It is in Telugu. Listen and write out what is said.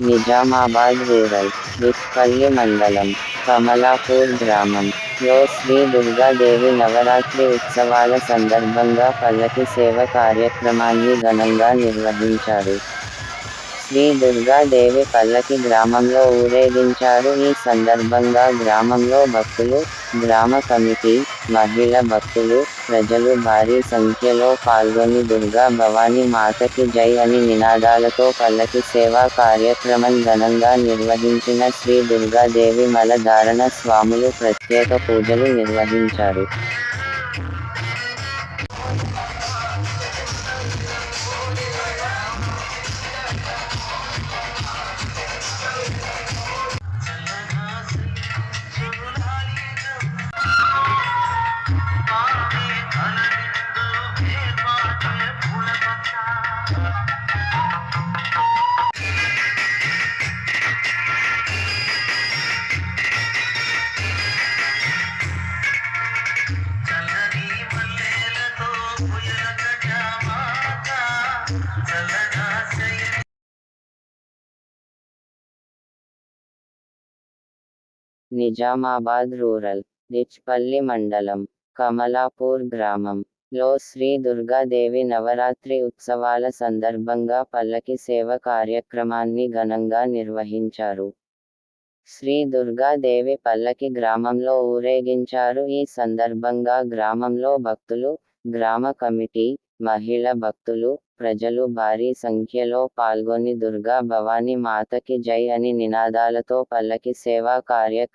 నిజామాబాద్ రూరల్ విస్పల్లి మండలం కమలాపూర్ గ్రామం. లో శ్రీ దుర్గాదేవి నవరాత్రి ఉత్సవాల సందర్భంగా పల్లకి సేవ కార్యక్రమాన్ని ఘనంగా నిర్వహించారు. శ్రీ దుర్గాదేవి పల్లకి గ్రామంలో ఊరేగించారు. ఈ సందర్భంగా గ్రామంలో భక్తులు గ్రామ కమిటీ మహిళ భక్తులు ప్రజలు భారీ సంఖ్యలో పాల్గొని దుర్గా భవానీ మాతకి జై అని నినాదాలతో పల్లకి సేవా కార్యక్రమం ఘనంగా నిర్వహించిన శ్రీ దుర్గాదేవి మలధారణ స్వాములు ప్రత్యేక పూజలు నిర్వహించారు. నిజామాబాద్ రూరల్ రిచ్పల్లి మండలం కమలాపూర్ గ్రామం. లో శ్రీ దుర్గాదేవి నవరాత్రి ఉత్సవాల సందర్భంగా పల్లకి సేవ కార్యక్రమాన్ని ఘనంగా నిర్వహించారు. శ్రీ దుర్గాదేవి పల్లకి గ్రామంలో ఊరేగించారు. ఈ సందర్భంగా గ్రామంలో భక్తులు గ్రామ కమిటీ మహిళ భక్తులు ప్రజలు భారీ సంఖ్యలో పాల్గొని దుర్గా భవానీ మాతకి జై అని నినాదాలతో పల్లకి సేవా కార్యక్రమం